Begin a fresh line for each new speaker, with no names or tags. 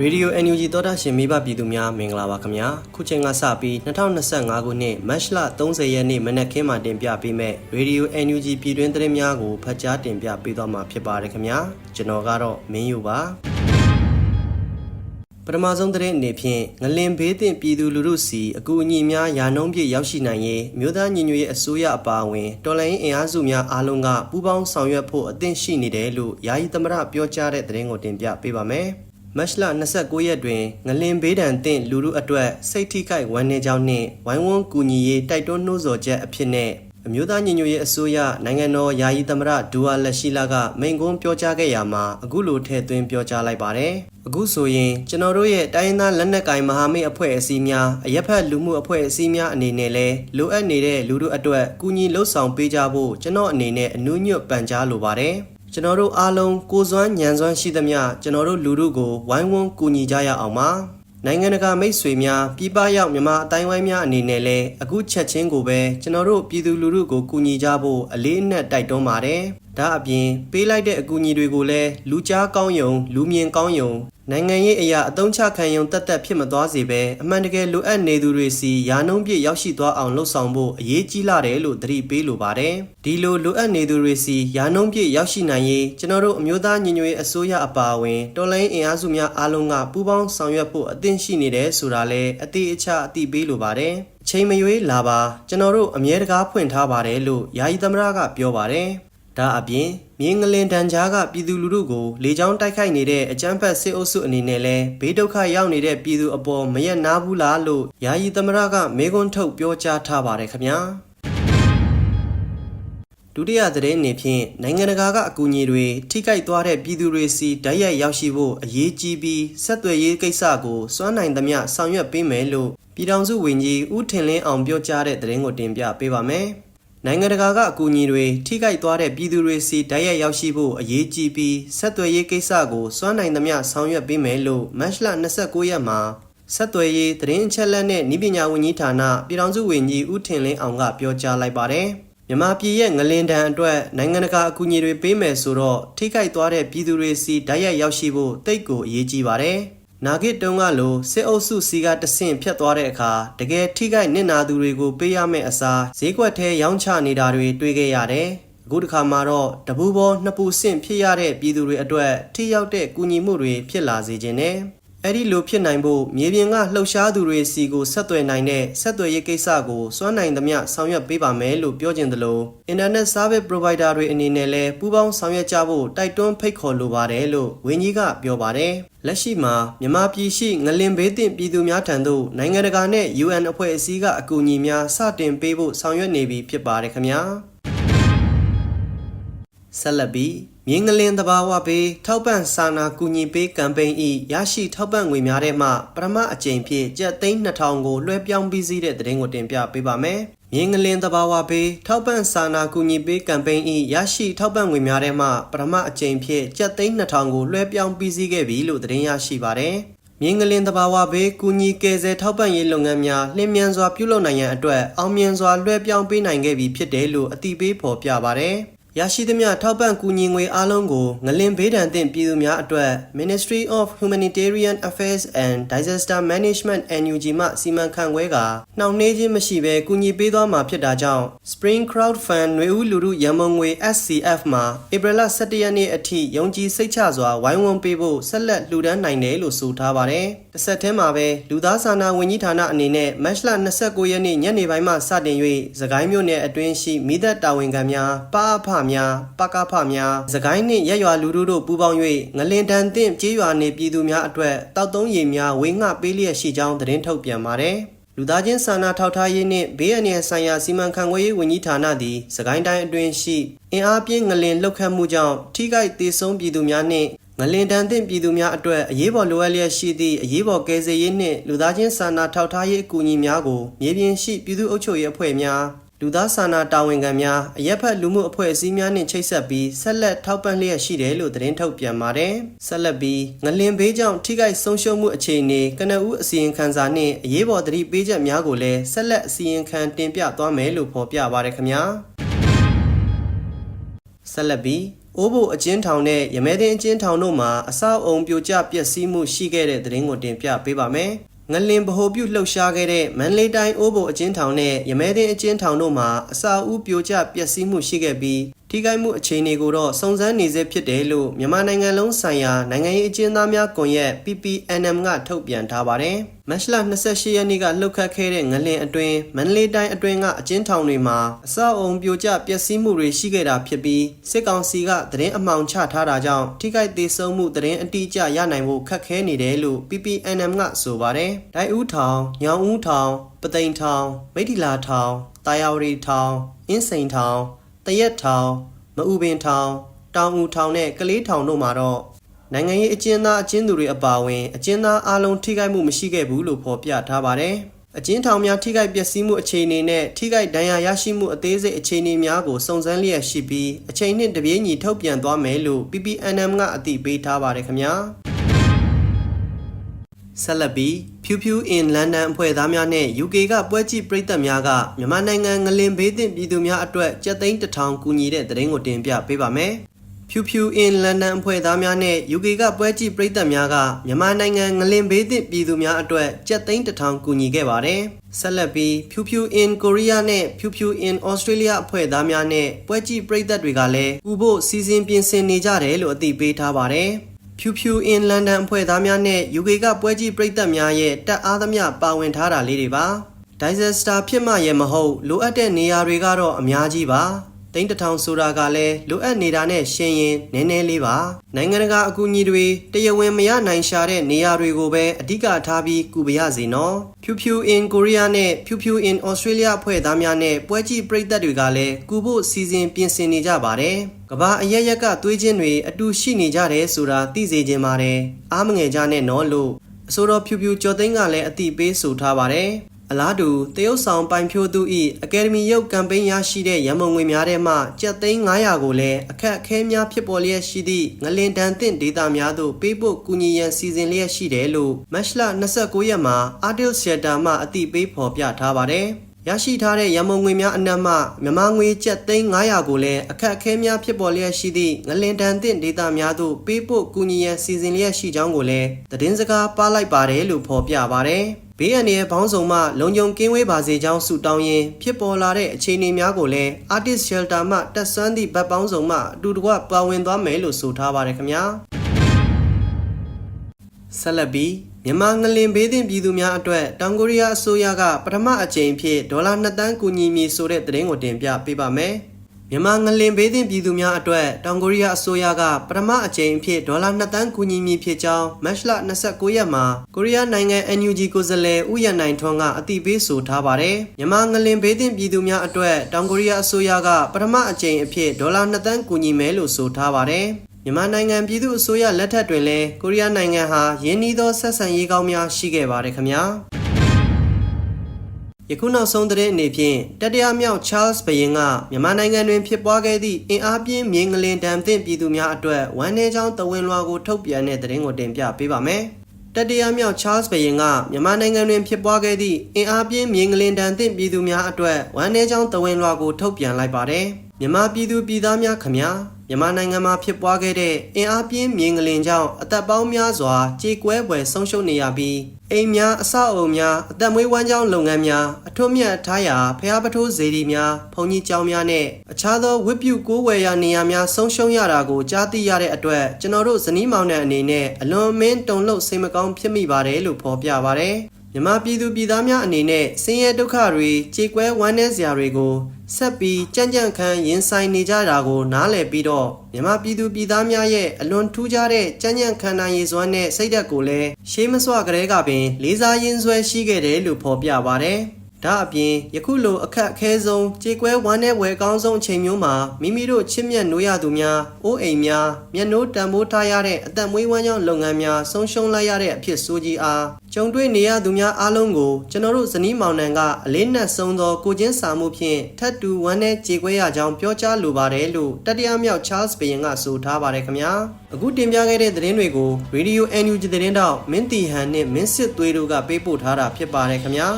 ရေဒီယို NUG သောတာရှင်မိဘပြည်သူများမင်္ဂလာပါခင်ဗျာခုချိန်ကစပြီး2025ခုနှစ်မတ်လ30ရက်နေ့မနက်ခင်းမှာတင်ပြပေးမဲ့ရေဒီယို NUG ပြည်တွင်းသတင်းများကိုဖတ်ကြားတင်ပြပေးသွားမှာဖြစ်ပါတယ်ခင်ဗျာကျွန်တော်ကတော့မင်းယူပါပထမဆုံးသတင်းအနေဖြင့်ငလင်ဘေးသင့်ပြည်သူလူထုစီအကူအညီများယာနှုံးပြည့်ရောက်ရှိနိုင်ရေးမြို့သားညီညွတ်ရေးအစိုးရအပါအဝင်တော်လှန်ရေးအင်အားစုများအားလုံးကပူးပေါင်းဆောင်ရွက်ဖို့အသင့်ရှိနေတယ်လို့ယာယီသမရပြောကြားတဲ့သတင်းကိုတင်ပြပေးပါမယ်။ မတ်လ29ရက်တွင်ငလင်ဘေးဒဏ်သင့်လူထုအတွက်စိတ်ထိခိုက်ဝမ်းနည်းကြောင်းနှင့်ဝိုင်းဝန်းကူညီရေးတိုက်တွန်းနှိုးဆော်ချက်အဖြစ်နဲ့အမျိုးသားညီညွတ်ရေးအစိုးရနိုင်ငံတော်ယာယီသမရဒူဝါလက်ရှိလာကမိန့်ခွန်းပြောကြားခဲ့ရမှာအခုလိုထည့်သွင်းပြောကြားလိုက်ပါတယ်။အခုဆိုရင်ကျွန်တော်တို့ရဲ့တိုင်းရင်းသားလက်နက်ကိုင်မဟာမိတ်အဖွဲ့အစည်းများအရက်ဖက်လူမှုအဖွဲ့အစည်းများအနေနဲ့လည်းလိုအပ်နေတဲ့လူထုအတွက်ကူညီလှုပ်ဆောင်ပေးကြဖို့ကျွန်တော်အနေနဲ့အနူးညွတ်ပန်ကြားလိုပါတယ်။ ကျွန်တော်တို့အားလုံးကိုယ်စွမ်းညံစွမ်းရှိသမျှကျွန်တော်တို့လူထုကိုဝိုင်းဝန်းကူညီကြရအောင်ပါ။နိုင်ငံတကာမိတ်ဆွေများပြည်ပရောက်မြန်မာအတိုင်းဝိုင်းများအနေနဲ့လည်းအခုချက်ချင်းကိုပဲကျွန်တော်တို့ပြည်သူလူထုကိုကူညီကြဖို့အလေးအနက်တိုက်တွန်းပါတယ်။ဒါအပြင်ပေးလိုက်တဲ့အကူအညီတွေကိုလည်းလူကြားကောင်းယုံလူမြင်ကောင်းယုံ နိုင်ငံရေးအရာအသုံးချခံယုံတက်တက်ဖြစ်မသွားစေပဲအမှန်တကယ်လိုအပ်နေသူတွေစီယာနှုံးပြည့်ရောက်ရှိသွားအောင်လှုံ့ဆော်ဖို့အရေးကြီးလာတယ်လို့သတိပေးလိုပါတယ်။ဒီလိုလိုအပ်နေသူတွေစီယာနှုံးပြည့်ရောက်ရှိနိုင်ရေးကျွန်တော်တို့အမျိုးသားညီညွတ်ရေးအစိုးရအပါအဝင်တော်လိုင်းအင်အားစုများအားလုံးကပူးပေါင်းဆောင်ရွက်ဖို့အသင့်ရှိနေတယ်ဆိုတာလည်းအတိအကျအသိပေးလိုပါတယ်။အချိန်မရွေးလာပါကျွန်တော်တို့အမြဲတကားဖွင့်ထားပါတယ်လို့ယာယီသမရကပြောပါတယ်။ ဒါအပြင်မြင်းငလင်တန်ကြားကပြည်သူလူထုကိုလေကြောင်းတိုက်ခိုက်နေတဲ့အကြမ်းဖက်စစ်အုပ်စုအနေနဲ့လဲဘေးဒုက္ခရောက်နေတဲ့ပြည်သူအပေါ်မရက်နာဘူးလားလို့ယာယီသမရကမေခွန်းထုတ်ပြောကြားထားပါတယ်ခင်ဗျာဒုတိယသတင်းအနေဖြင့်နိုင်ငံတကာကအကူအညီတွေထိခိုက်သွားတဲ့ပြည်သူတွေစီဓာတ်ရိုက်ရောက်ရှိဖို့အရေးကြီးပြီးဆက်သွယ်ရေးကိစ္စကိုစွမ်းနိုင်သမျှဆောင်ရွက်ပေးမယ်လို့ပြည်ထောင်စုဝန်ကြီးဦးထင်လင်းအောင်ပြောကြားတဲ့သတင်းကိုတင်ပြပေးပါမယ်။ နိုင်ငံတကာကအကူအညီတွေထိခိုက်သွားတဲ့ပြည်သူတွေစီတိုက်ရိုက်ရောက်ရှိဖို့အရေးကြီးပြီးဆက်သွယ်ရေးကိစ္စကိုစွမ်းနိုင်သမျှဆောင်ရွက်ပေးမယ်လို့မတ်လ29ရက်မှာဆက်သွယ်ရေးသတင်းအချက်အလက်နဲ့ဤပညာဝန်ကြီးဌာနပြည်ထောင်စုဝန်ကြီးဦးထင်လင်းအောင်ကပြောကြားလိုက်ပါတယ်။မြန်မာပြည်ရဲ့ငလင်တန်အတွက်နိုင်ငံတကာအကူအညီတွေပေးမယ်ဆိုတော့ထိခိုက်သွားတဲ့ပြည်သူတွေစီတိုက်ရိုက်ရောက်ရှိဖို့တိတ်ကိုအရေးကြီးပါတယ်။ နာဂစ်တုံးကလိုစစ်အုပ်စုစီကတဆင့်ဖြတ်သွားတဲ့အခါတကယ်ထိခိုက်နစ်နာသူတွေကိုပေးရမယ့်အစားဈေးကွက်ထဲရောင်းချနေတာတွေတွေ့ခဲ့ရတယ်။အခုတစ်ခါမှာတော့တပူပေါ်နှစ်ပူဆင့်ဖြစ်ရတဲ့ပြည်သူတွေအတွက်ထိရောက်တဲ့ကူညီမှုတွေဖြစ်လာစေခြင်းနဲ့ အဲ့ဒီလိုဖြစ်နိုင်ဖို့မြေပြင်ကလှုပ်ရှားသူတွေစီကိုဆက်သွယ်နိုင်တဲ့ဆက်သွယ်ရေးကိစ္စကိုစွမ်းနိုင်သမျှဆောင်ရွက်ပေးပါမယ်လို့ပြောခြင်းသလို Internet Service Provider တွေအနေနဲ့လည်းပူးပေါင်းဆောင်ရွက်ကြဖို့တိုက်တွန်းဖိတ်ခေါ်လိုပါတယ်လို့ဝန်ကြီးကပြောပါတယ်လက်ရှိမှာမြန်မာပြည်ရှိငလင်ဘေးသင့်ပြည်သူများထံသို့နိုင်ငံတကာနဲ့ UN အဖွဲ့အစည်းကအကူအညီများစတင်ပေးဖို့ဆောင်ရွက်နေပြီဖြစ်ပါတယ်ခင်ဗျာဆက်လက်ပြီး မြင်းငလင်းတဘာဝပေးထောက်ပံ့စာနာကူညီပေးကမ်ပိန်းဤရရှိထောက်ပံ့ငွေများထဲမှပထမအကြိမ်ဖြင့်ကျပ်သိန်း2000ကိုလွှဲပြောင်းပြီးစီးတဲ့သတင်းကိုတင်ပြပေးပါမယ်။မြင်းငလင်းတဘာဝပေးထောက်ပံ့စာနာကူညီပေးကမ်ပိန်းဤရရှိထောက်ပံ့ငွေများထဲမှပထမအကြိမ်ဖြင့်ကျပ်သိန်း2000ကိုလွှဲပြောင်းပြီးစီးခဲ့ပြီလို့သတင်းရရှိပါတယ်။မြင်းကလင်းတဘာဝဘေးကူညီကယ်ဆယ်ထောက်ပံ့ရေးလုပ်ငန်းများလျင်မြန်စွာပြုလုပ်နိုင်ရန်အတွက်အောင်မြင်စွာလွှဲပြောင်းပေးနိုင်ခဲ့ပြီဖြစ်တယ်လို့အတိပေးဖော်ပြပါတယ်။ ရရှိသမျှထောက်ပံ့ကူညီငွေအားလုံးကိုငလင်ဘေးဒဏ်သင့်ပြည်သူများအတွက် Ministry of Humanitarian Affairs and Disaster Management NUG မှစီမံခန့်ခွဲကာနှောင့်နှေးခြင်းမရှိဘဲကူညီပေးသွားမှာဖြစ်တာကြောင့် Spring Crowd Fund နွေဦးလူထုရန်မုံငွေ SCF မှာဧပြီလ17ရက်နေ့အထိယုံကြည်စိတ်ချစွာဝိုင်းဝန်းပေးဖို့ဆက်လက်လှူဒန်းနိုင်တယ်လို့ဆိုထားပါတယ်။တစ်ဆက်တည်းမှာပဲလူသားစာနာဝန်ကြီးဌာနအနေနဲ့မတ်လ29ရက်နေ့ညနေပိုင်းမှစတင်၍သခိုင်းမြို့နယ်အတွင်းရှိမိသက်တာဝန်ခံများပအဖများပကဖများသခိုင်းနှင့်ရက်ရွာလူထုတို့ပူးပေါင်း၍ငလင်တန်သင့်ကြေးရွာနေပြည်သူများအတွက်တောက်သုံးရည်များဝေငှပေးလျက်ရှိကြောင်းသတင်းထုတ်ပြန်ပါတယ်လူသားချင်းစာနာထောက်ထားရေးနှင့်ဘေးအန္တရာယ်ဆိုင်ရာစီမံခန့်ခွဲရေးဝန်ကြီးဌာနသည်စကိုင်းတိုင်းအတွင်းရှိအင်အားပြင်းငလင်လှုပ်ခတ်မှုကြောင့်ထိခိုက်ဒေဆုံးပြည်သူများနှင့်ငလင်တန်သင့်ပြည်သူများအတွက်အရေးပေါ်လိုအပ်လျက်ရှိသည့်အရေးပေါ်ကယ်ဆယ်ရေးနှင့်လူသားချင်းစာနာထောက်ထားရေးအကူအညီများကိုမြေပြင်ရှိပြည်သူ့အုပ်ချုပ်ရေးအဖွဲ့များ လူသားစာနာတာဝန်ခံများအရက်ဖက်လူမှုအဖွဲ့အစည်းများနှင့်ချိတ်ဆက်ပြီးဆက်လက်ထောက်ပံ့လျက်ရှိတယ်လို့သတင်းထုတ်ပြန်ပါတယ်။ဆက်လက်ပြီးငလင်ဘေးကြောင့်ထိခိုက်ဆုံးရှုံးမှုအခြေအနေကနဦးအစီရင်ခံစာနှင့်အရေးပေါ်သတိပေးချက်များကိုလည်းဆက်လက်အစီရင်ခံတင်ပြသွားမယ်လို့ဖော်ပြပါတယ်ခင်ဗျာ။ဆက်လက်ပြီးအိုးဘိုအကျဉ်းထောင်နဲ့ရမဲတင်အကျဉ်းထောင်တို့မှာအဆောက်အုံပြိုကျပျက်စီးမှုရှိခဲ့တဲ့သတင်းကိုတင်ပြပေးပါမယ်။ ငလင်ဗဟိုပြုလှုပ်ရှားခဲ့တဲ့မန္တလေးတိုင်းအိုးဘိုအကျဉ်းထောင်နဲ့ရမဲတင်အကျဉ်းထောင်တို့မှာအဆောက်အဦပြိုကျပျက်စီးမှုရှိခဲ့ပြီး ထိခိုက်မှုအခြေအနေကိုတော့စုံစမ်းနေဆဲဖြစ်တယ်လို့မြန်မာနိုင်ငံလုံးဆိုင်ရာနိုင်ငံရေးအကျဉ်းသားများကွန်ရက် PPNM ကထုတ်ပြန်ထားပါတယ်။မတ်လ28ရက်နေ့ကလှုပ်ခတ်ခဲ့တဲ့ငလင်အတွင်းမန္တလေးတိုင်းအတွင်းကအကျဉ်းထောင်တွေမှာအဆောက်အုံပြိုကျပျက်စီးမှုတွေရှိခဲ့တာဖြစ်ပြီးစစ်ကောင်စီကသတင်းအမှောင်ချထားတာကြောင့်ထိခိုက်ဒေဆုံးမှုသတင်းအတိအကျရနိုင်ဖို့ခက်ခဲနေတယ်လို့ PPNM ကဆိုပါတယ်။ဒိုင်ဦးထောင်၊ညောင်ဦးထောင်၊ပသိမ်ထောင်၊မိထီလာထောင်၊တာယာဝတီထောင်၊အင်းစိန်ထောင်၊ တရက်ထောင်မအူပင်ထောင်တောင်ဦးထောင်နဲ့ကလေးထောင်တို့မှာတော့နိုင်ငံရေးအကျဉ်းသားအကျဉ်းသူတွေအပါအဝင်အကျဉ်းသားအလုံးထိခိုက်မှုမရှိခဲ့ဘူးလို့ဖော်ပြထားပါတယ်။အကျဉ်းထောင်များထိခိုက်ပျက်စီးမှုအခြေအနေနဲ့ထိခိုက်ဒဏ်ရာရရှိမှုအသေးစိတ်အခြေအနေများကိုစုံစမ်းလျက်ရှိပြီးအချိန်နှင့်တပြေးညီထုတ်ပြန်သွားမယ်လို့ PPNM ကအသိပေးထားပါတယ်ခင်ဗျာ။ ဆက်လက်ပြီး Pew Pew in London အဖွဲ့သားများနဲ့ UK ကပွဲကြည့်ပရိသတ်များကမြန်မာနိုင်ငံငလင်ဘေးသင့်ပြည်သူများအတွက်ကြက်သိန်းတစ်ထောင်ကူညီတဲ့သတင်းကိုတင်ပြပေးပါမယ်။ Pew Pew in London အဖွဲ့သားများနဲ့ UK ကပွဲကြည့်ပရိသတ်များကမြန်မာနိုင်ငံငလင်ဘေးသင့်ပြည်သူများအတွက်ကြက်သိန်းတစ်ထောင်ကူညီခဲ့ပါတယ်။ဆက်လက်ပြီး Pew Pew in Korea နဲ့ Pew Pew in Australia အဖွဲ့သားများနဲ့ပွဲကြည့်ပရိသတ်တွေကလည်းပူဖို့စီစဉ်ပြင်ဆင်နေကြတယ်လို့အသိပေးထားပါတယ်။ ဖြူဖြူ in London အဖွဲ့သားများနဲ့ UK ကပွဲကြည့်ပရိသတ်များရဲ့တက်အားသမျှပါဝင်ထားတာလေးတွေပါ Disaster ဖြစ်မှရဲ့မဟုတ်လိုအပ်တဲ့နေရာတွေကတော့အများကြီးပါ တိန်းတထောင်ဆိုတာကလည်းလိုအပ်နေတာနဲ့ရှင်ရင်နည်းနည်းလေးပါနိုင်ငံတကာအကူအညီတွေတရားဝင်မရနိုင်ရှာတဲ့နေရာတွေကိုပဲအဓိကထားပြီးကူပါရစေနော်ဖြူဖြူ in Korea နဲ့ဖြူဖြူ in Australia ဖွဲ့သားများနဲ့ပွဲကြည့်ပရိသတ်တွေကလည်းကူဖို့စီစဉ်ပြင်ဆင်နေကြပါတယ်ကဘာအရရက်ကသွေးချင်းတွေအတူရှိနေကြတယ်ဆိုတာသိစေခြင်းပါတယ်အားမငယ်ကြနဲ့နော်လို့အစိုးရဖြူဖြူကျော်သိန်းကလည်းအတိပေးဆိုထားပါတယ် အလားတူတရုတ်ဆောင်ပိုင်ဖြိုးသူ၏အကယ်ဒမီရုပ်ကမ်ပိန်းရရှိတဲ့ရန်ပုံငွေများထဲမှကျပ်သိန်း900ကိုလည်းအခက်အခဲများဖြစ်ပေါ်လျက်ရှိသည့်ငလင်တန်တင့်ဒေတာများသို့ပေးပို့ကူညီရန်စီစဉ်လျက်ရှိတယ်လို့မတ်လ29ရက်မှာ Artil Shelter မှအသိပေးဖော်ပြထားပါတယ်ရရှိထားတဲ့ရမုံငွေများအနက်မှမြန်မာငွေကျပ်သိန်း900ကိုလည်းအခက်အခဲများဖြစ်ပေါ်လျက်ရှိသည့်ငလင်တန်သင့်ဒေတာများသို့ပေးပို့ကူညီရန်စီစဉ်လျက်ရှိကြောင်းကိုလည်းသတင်းစကားပါလိုက်ပါတယ်လို့ဖော်ပြပါတယ်။ ဘေးအန္တရာယ်ပေါင်းစုံမှလုံခြုံကင်းဝေးပါစေကြောင်းဆုတောင်းရင်းဖြစ်ပေါ်လာတဲ့အခြေအနေများကိုလည်း Artist Shelter မှတက်ဆွမ်းသည့်ဗတ်ပေါင်းစုံမှအတူတကွပါဝင်သွားမယ်လို့ဆိုထားပါတယ်ခင်ဗျာဆက်လက်ပြီးမြန်မာငလင်ဘေးသင့်ပြည်သူများအတွက်တောင်ကိုရီးယားအစိုးရကပထမအကြိမ်ဖြစ်ဒေါ်လာ2တန်းကူညီမည်ဆိုတဲ့သတင်းကိုတင်ပြပေးပါမယ်။ မြန်မာငလင်ဘေးသင့်ပြည်သူများအတွက်တောင်ကိုရီးယားအစိုးရကပထမအကြိမ်အဖြစ်ဒေါ်လာ2တန်းကူညီမည်ဖြစ်ကြောင်းမတ်လ29ရက်မှာကိုရီးယားနိုင်ငံ NUG ကိုယ်စားလှယ်ဦးရနိုင်ထွန်းကအသိပေးဆိုထားပါတယ်။မြန်မာငလင်ဘေးသင့်ပြည်သူများအတွက်တောင်ကိုရီးယားအစိုးရကပထမအကြိမ်အဖြစ်ဒေါ်လာ2တန်းကူညီမယ်လို့ဆိုထားပါတယ်။မြန်မာနိုင်ငံပြည်သူ့အစိုးရလက်ထက်တွင်လည်းကိုရီးယားနိုင်ငံဟာရင်းနှီးသောဆက်ဆံရေးကောင်းများရှိခဲ့ပါတယ်ခင်ဗျာ။ ယခုနောက်ဆုံးသတင်းအနေဖြင့်တတိယမြောက် Charles ဘရင်ကမြန်မာနိုင်ငံတွင်ဖြစ်ပွားခဲ့သည့်အင်အားပြင်းမြေငလင်ဒဏ်သင့်ပြည်သူများအတွက်ဝမ်းနည်းကြောင်းတဝင်းလွှာကိုထုတ်ပြန်တဲ့သတင်းကိုတင်ပြပေးပါမယ်။တတိယမြောက် Charles ဘရင်ကမြန်မာနိုင်ငံတွင်ဖြစ်ပွားခဲ့သည့်အင်အားပြင်းမြေငလင်ဒဏ်သင့်ပြည်သူများအတွက်ဝမ်းနည်းကြောင်းတဝင်းလွှာကိုထုတ်ပြန်လိုက်ပါတယ်။မြန်မာပြည်သူပြည်သားများခမညာ မြန်မာနိုင်ငံမှာဖြစ်ပွားခဲ့တဲ့အင်အားပြင်းမြေငလင်ကြောင့်အသက်ပေါင်းများစွာကြေကွဲပွဲဆုံးရှုံးနေရပြီးအိမ်များအဆောက်အုံများအသက်မွေးဝမ်းကြောင်းလုပ်ငန်းများအထွတ်မြတ်ထားရာဖျားပထိုးစေတီများဘုံကြီးကျောင်းများနဲ့အခြားသောဝိပုကိုးဝယ်ရာနေရာများဆုံးရှုံးရတာကိုကြားသိရတဲ့အတွက်ကျွန်တော်တို့ဇနီးမောင်နှံအနေနဲ့အလွန်မင်းတုန်လှုပ်စိတ်မကောင်းဖြစ်မိပါတယ်လို့ဖော်ပြပါတယ်မြမပြည်သူပြည်သားများအနေနဲ့ဆင်းရဲဒုက္ခတွေကြေကွဲဝမ်းနည်းစရာတွေကို ဆက်ပြီးကြံ့ကြံ့ခံရင်ဆိုင်နေကြတာကို နားလည်ပြီးတော့မြမပြည်သူပြည်သားများရဲ့အလွန်ထူးခြားတဲ့ကြံ့ကြံ့ခံနိုင်ရည်စွမ်းနဲ့စိတ်ဓာတ်ကိုလည်းရှေးမစွကလေးကပင် လေးစားရင်းစွဲရှိခဲ့တယ်လို့ဖော်ပြပါတယ်။ ဒါအပြင်ယခုလိုအခက်အခဲဆုံးကြေကွဲဝမ်းနည်းဝယ်ကောင်းဆုံးအချိန်မျိုးမှာမိမိတို့ချစ်မြတ်နိုးရသူများအိုးအိမ်များမျက်နှိုးတန်ဖိုးထားရတဲ့အသက်မွေးဝမ်းကြောင်းလုပ်ငန်းများဆုံးရှုံးလိုက်ရတဲ့အဖြစ်ဆိုကြီးအားကြုံတွေ့နေရသူများအားလုံးကိုကျွန်တော်တို့ဇနီးမောင်နှံကအလေးနက်ဆုံးသောကိုချင်းစာမှုဖြင့်ထပ်တူဝမ်းနည်းကြေကွဲရကြောင်းပြောကြားလိုပါတယ်လို့တတိယမြောက် Charles ဘရင်ကဆိုထားပါတယ်ခင်ဗျာအခုတင်ပြခဲ့တဲ့သတင်းတွေကို Radio NUG သတင်းတောက်မင်းတီဟန်နဲ့မင်းစစ်သွေးတို့ကပေးပို့ထားတာဖြစ်ပါတယ်ခင်ဗျာ